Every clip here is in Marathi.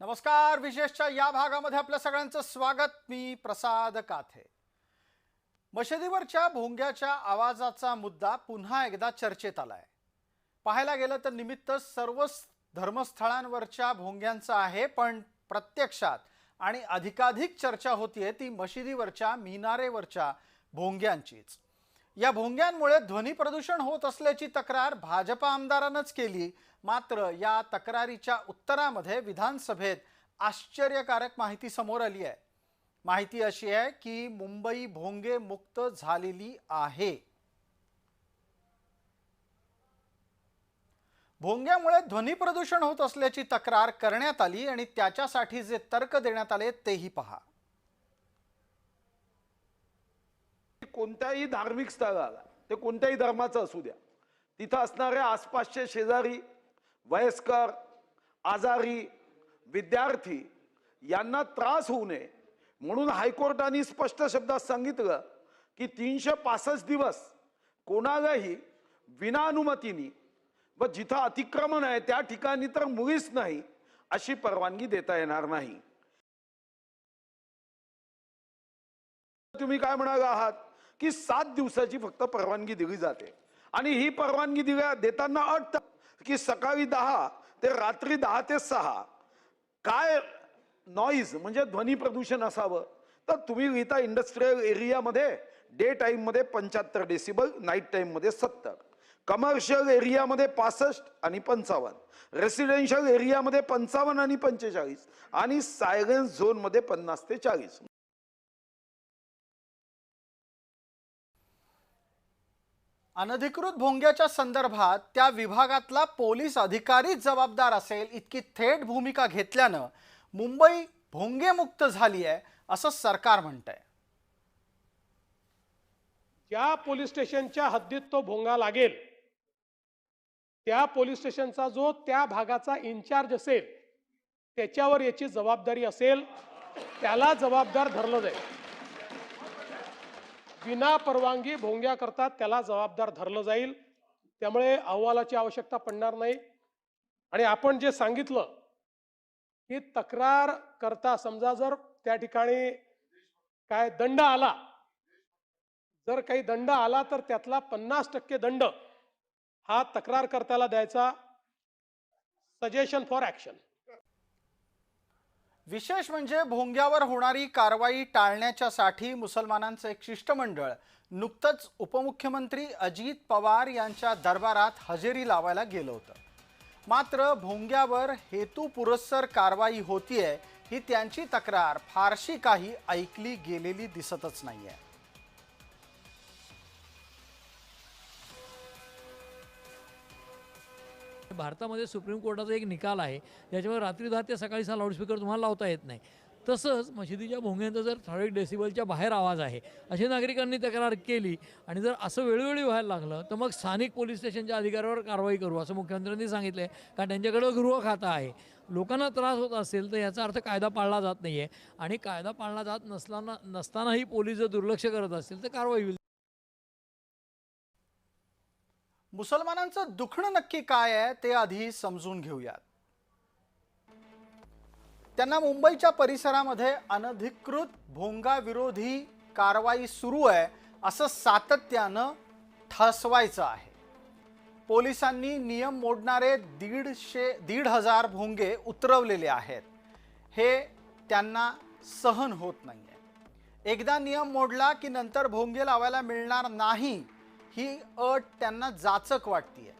नमस्कार विशेषच्या या भागामध्ये आपल्या सगळ्यांचं स्वागत. मी प्रसाद काथे. मशिदीवरच्या भोंग्याच्या आवाजाचा मुद्दा पुन्हा एकदा चर्चेत आलाय. पाहायला गेलं तर निमित्त सर्व धर्मस्थळांवरच्या भोंग्यांचं आहे पण प्रत्यक्षात आणि अधिकाधिक चर्चा होतीये ती मशिदीवरच्या मिनारेवरच्या भोंग्यांचीच. या भोंग्यांमुळे ध्वनी प्रदूषण होत असल्याची तक्रार भाजपा आमदारानंच केली. मात्र या तक्रारीच्या उत्तरामध्ये विधानसभेत आश्चर्यकारक माहिती समोर आली आहे. माहिती अशी आहे की मुंबई भोंगे मुक्त झालेली आहे. भोंग्यामुळे ध्वनी प्रदूषण होत असल्याची तक्रार करण्यात आली आणि त्याच्यासाठी जे तर्क देण्यात आले तेही पहा. कोणत्याही धार्मिक स्थळाला ते कोणत्याही धर्माचं असू द्या तिथं असणाऱ्या आसपासचे शेजारी वयस्कर आजारी विद्यार्थी यांना त्रास होऊ नये. म्हणून हायकोर्टाने स्पष्ट शब्दात सांगितलं की तीनशे पासष्ट दिवस कोणालाही विना अनुमतीने व जिथं अतिक्रमण आहे त्या ठिकाणी तर मुळीच नाही अशी परवानगी देता येणार नाही. तुम्ही काय म्हणाल आहात? की सात दिवसाची फक्त परवानगी दिली जाते. आणि ही परवानगी दिल्या देताना अट की सकाळी दहा ते रात्री दहा ते सहा. काय नॉईज म्हणजे ध्वनी प्रदूषण असावं. तर तुम्ही लिहिता इंडस्ट्रीयल एरियामध्ये डे टाईममध्ये पंच्याहत्तर डेसिबल नाईट टाईममध्ये सत्तर. कमर्शियल एरियामध्ये पासष्ट आणि पंचावन्न. रेसिडेन्शियल एरियामध्ये पंचावन्न आणि पंचेचाळीस. आणि सायलेन्स झोनमध्ये पन्नास ते चाळीस. अनधिकृत भोंग्याच्या संदर्भात त्या विभागातला पोलीस अधिकारीच जबाबदार असेल इतकी थेट भूमिका घेतल्यानं मुंबई भोंगेमुक्त झाली आहे असं सरकार म्हणतंय. ज्या पोलीस स्टेशनच्या हद्दीत तो भोंगा लागेल त्या पोलीस स्टेशनचा जो त्या भागाचा इन्चार्ज असेल त्याच्यावर याची जबाबदारी असेल त्याला जबाबदार धरलं जाईल. विना परवानगी भोंग्या करतात त्याला जबाबदार धरलं जाईल. त्यामुळे अहवालाची आवश्यकता पडणार नाही. आणि आपण जे सांगितलं की तक्रार करता समजा जर त्या ठिकाणी काय दंड आला जर काही दंड आला तर त्यातला पन्नास टक्के दंड हा तक्रारकर्त्याला द्यायचा. सजेशन फॉर ॲक्शन विशेष म्हणजे भोंग्यावर होणारी कारवाई टाळण्याच्यासाठी मुसलमानांचं एक शिष्टमंडळ नुकतंच उपमुख्यमंत्री अजित पवार यांच्या दरबारात हजेरी लावायला गेलं होतं. मात्र भोंग्यावर हेतुपुरस्सर कारवाई होतीये ही त्यांची तक्रार फारशी काही ऐकली गेलेली दिसतच नाही आहे भारतामध्ये सुप्रीम कोर्टाचा एक निकाल आहे ज्याच्यामुळे रात्री दहा ते सकाळी सहा लाऊडस्पीकर तुम्हाला लावता येत नाही. तसंच मशिदीच्या भोंग्यांचा जर ठराविक डेसिबलच्या बाहेर आवाज आहे असे नागरिकांनी तक्रार केली आणि जर असं वेळोवेळी व्हायला लागलं तर मग स्थानिक पोलीस स्टेशनच्या अधिकाऱ्यावर कारवाई करू असं मुख्यमंत्र्यांनी सांगितलं आहे कारण त्यांच्याकडं गृह खातं आहे. लोकांना त्रास होत असेल तर याचा अर्थ कायदा पाळला जात नाही आहे आणि कायदा पाळला जात नसताना नसतानाही पोलीस जर दुर्लक्ष करत असतील तर कारवाई होईल. मुसलमानांचं दुखणं नक्की काय आहे ते आधी समजून घेऊयात. त्यांना मुंबईच्या परिसरामध्ये अनधिकृत भोंगाविरोधी कारवाई सुरू आहे असं सातत्यानं ठसवायचं आहे. पोलिसांनी नियम मोडणारे दीडशे दीड हजार भोंगे उतरवलेले आहेत. हे त्यांना सहन होत नाही आहे एकदा नियम मोडला की नंतर भोंगे लावायला मिळणार नाही ही अट त्यांना जाचक वाटतीये.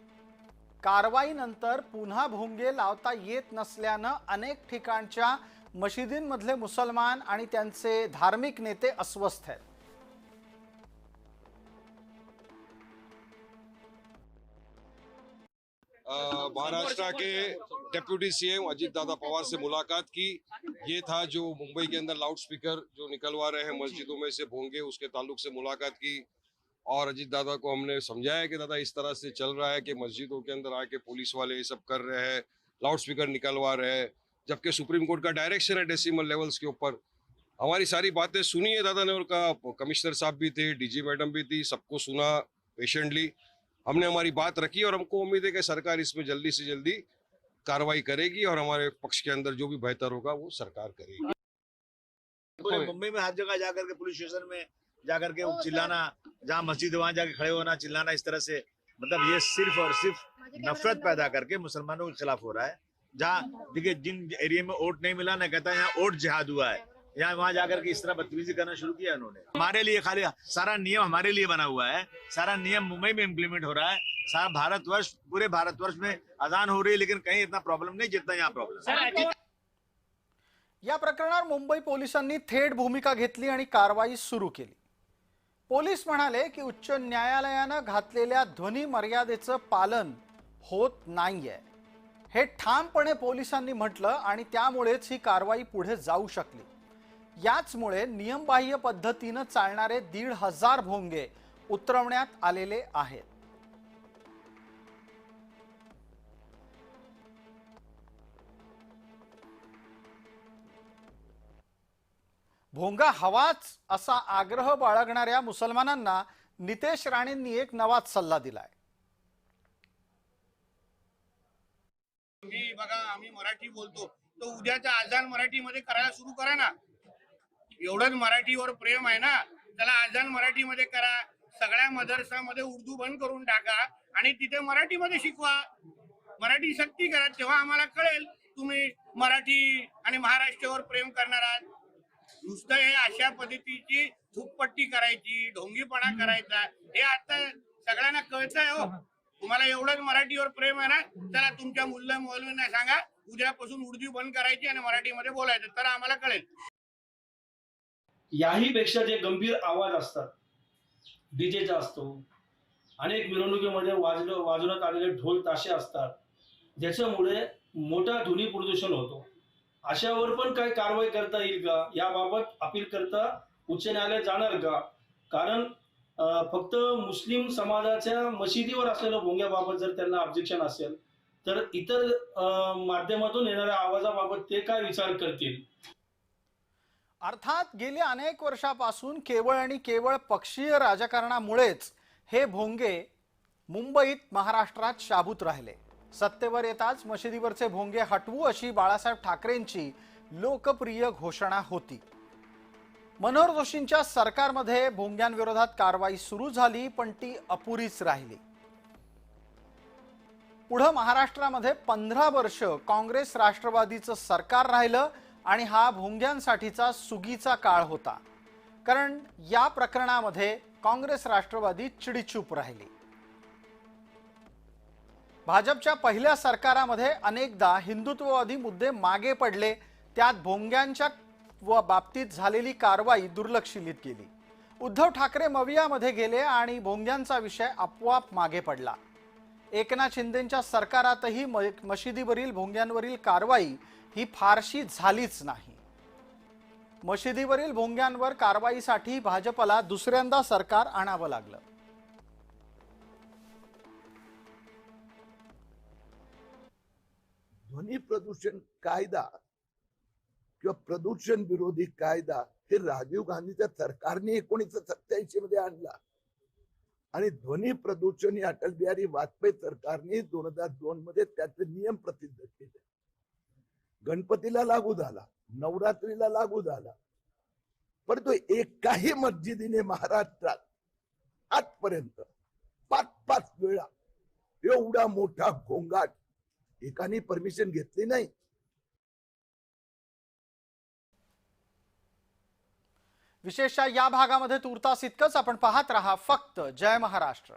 कारवाईनंतर पुन्हा भोंगे लावता येत नसल्यानं अनेक ठिकाणच्या मशिदींमधले मुसलमान आणि त्यांचे धार्मिक नेते अस्वस्थ आहेत. महाराष्ट्र के डेप्यूटी सीएम अजीत दादा पवार से मुलाकात की। ये था जो मुंबई के अंदर लाउड स्पीकर जो निकलवा रहे हैं मस्जिदों में से भोंगे उसके ताल्लुक से मुलाकात की। और अजीत दादा को हमने समझाया कि दादा इस तरह से चल रहा है कि मस्जिदों के अंदर आके पुलिस वाले ये सब कर रहे हैं लाउड स्पीकर निकलवा रहे हैं, जबकि सुप्रीम कोर्ट का डायरेक्शन है डेसिमल लेवल्स के ऊपर। हमारी सारी बातें सुनी है दादा ने और कहा, कमिश्नर साहब भी थे डीजी मैडम भी थी, सबको सुना पेशेंटली हमने हमारी बात रखी और हमको उम्मीद है कि सरकार इसमें जल्दी से जल्दी कार्रवाई करेगी और हमारे पक्ष के अंदर जो भी बेहतर होगा वो सरकार करेगी। मुंबई में हर जगह जाकर के पुलिस स्टेशन में जाकर के चिल्लाना जहाँ मस्जिद वहाँ जाके खड़े होना चिल्लाना इस तरह से। मतलब ये सिर्फ़ और सिर्फ़ नफरत पैदा करके मुसलमानों के खिलाफ हो रहा है। जहाँ देखिए जिन एरिया में वोट नहीं मिला ना कहता है यहाँ वोट जिहाद हुआ है। यहाँ वहाँ जाकर के इस तरह बदतमीजी करना शुरू किया उन्होंने। हमारे लिए खाली सारा नियम हमारे लिए बना हुआ है। सारा नियम मुंबई में इम्प्लीमेंट हो रहा है। सारा भारतवर्ष पूरे भारतवर्ष में अजान हो रही है लेकिन कहीं इतना प्रॉब्लम नहीं जितना यहाँ प्रॉब्लम है। या प्रकरणावर मुंबई पोलिसांनी थेट भूमिका घेतली आणि कारवाई सुरू केली. पोलीस म्हणाले की उच्च न्यायालयानं घातलेल्या ध्वनी मर्यादेचं पालन होत नाहीये. हे ठामपणे पोलिसांनी म्हटलं आणि त्यामुळेच ही कारवाई पुढे जाऊ शकली. याचमुळे नियमबाह्य पद्धतीनं चालणारे दीड हजार भोंगे उतरवण्यात आलेले आहेत. भोंगा हवाच असा आग्रह बाळगणाऱ्या मुसलमानांना नितेश राणेंनी एक नवाच सल्ला दिलाय. तुम्ही बघा आम्ही मराठी बोलतो. तो उद्याचा आजान मराठीमध्ये करायला सुरू करा ना. एवढंच मराठीवर प्रेम आहे ना. त्याला आजान मराठीमध्ये करा. सगळ्या मदरसामध्ये उर्दू बंद करून टाका आणि तिथे मराठीमध्ये शिकवा. मराठी सक्ती करा. तेव्हा आम्हाला कळेल तुम्ही मराठी आणि महाराष्ट्रावर प्रेम करणार आहात. नुसतं हे अशा पद्धतीची थुकपट्टी करायची ढोंगीपणा करायचा हे आता सगळ्यांना कळतंय हो. तुम्हाला एवढंच मराठीवर प्रेम आहे ना चला तुमच्या मुल्ला मौलवींना सांगा उद्यापासून उर्दू बंद करायची आणि मराठीमध्ये बोलायचं तर आम्हाला कळेल. याही पेक्षा जे गंभीर आवाज असतात डीजेचा असतो अनेक मिरवणुकीमध्ये वाजलं वाजवण्यात आलेले ढोल ताशे असतात ज्याच्यामुळे मोठा ध्वनी प्रदूषण होतो. अशावर पण काही कारवाई करता येईल का? याबाबत अपील करता उच्च न्यायालयात जाणार का? कारण फक्त मुस्लिम समाजाच्या मशिदीवर असलेल्या भोंग्याबाबत जर त्यांना ऑब्जेक्शन असेल तर इतर माध्यमातून येणाऱ्या आवाजाबाबत ते काय विचार करतील? अर्थात गेल्या अनेक वर्षापासून केवळ आणि केवळ पक्षीय राजकारणामुळेच हे भोंगे मुंबईत महाराष्ट्रात शाबूत राहिले. सत्तेवर येताच मशिदीवरचे भोंगे हटवू अशी बाळासाहेब ठाकरेंची लोकप्रिय घोषणा होती. मनोहर जोशींच्या सरकारमध्ये भोंग्यांविरोधात कारवाई सुरू झाली पण ती अपुरीच राहिली. पुढं महाराष्ट्रामध्ये पंधरा वर्ष काँग्रेस राष्ट्रवादीचं सरकार राहिलं आणि हा भोंग्यांसाठीचा सुगीचा काळ होता. कारण या प्रकरणामध्ये काँग्रेस राष्ट्रवादी चिडीचूप राहिली. भाजपच्या पहिल्या सरकारामध्ये अनेकदा हिंदुत्ववादी मुद्दे मागे पडले त्यात भोंग्यांच्या व बाबतीत झालेली कारवाई दुर्लक्षित केली. उद्धव ठाकरे मवियामध्ये गेले आणि भोंग्यांचा विषय आपोआप मागे पडला. एकनाथ शिंदेच्या सरकारातही म- मशिदीवरील भोंग्यांवरील कारवाई ही फारशी झालीच नाही. मशिदीवरील भोंग्यांवर कारवाईसाठी भाजपला दुसऱ्यांदा सरकार आणावं लागलं. ध्वनी प्रदूषण कायदा किंवा प्रदूषण विरोधी कायदा हे राजीव गांधीच्या सरकारने एकोणीसशे सत्याऐंशी मध्ये आणला. आणि ध्वनी प्रदूषण हे अटल बिहारी वाजपेयी सरकारने दोन हजार दोन मध्ये त्याचे नियम प्रसिद्ध केले. गणपतीला लागू झाला नवरात्रीला लागू झाला. परंतु एकाही मस्जिदीने महाराष्ट्रात आजपर्यंत पाच पाच वेळा एवढा मोठा घोंगाट एकाने परमिशन घेतली नाही. विशेषतः या भागामध्ये तुर्तास इतकंच आपण पाहत राहा फक्त जय महाराष्ट्र.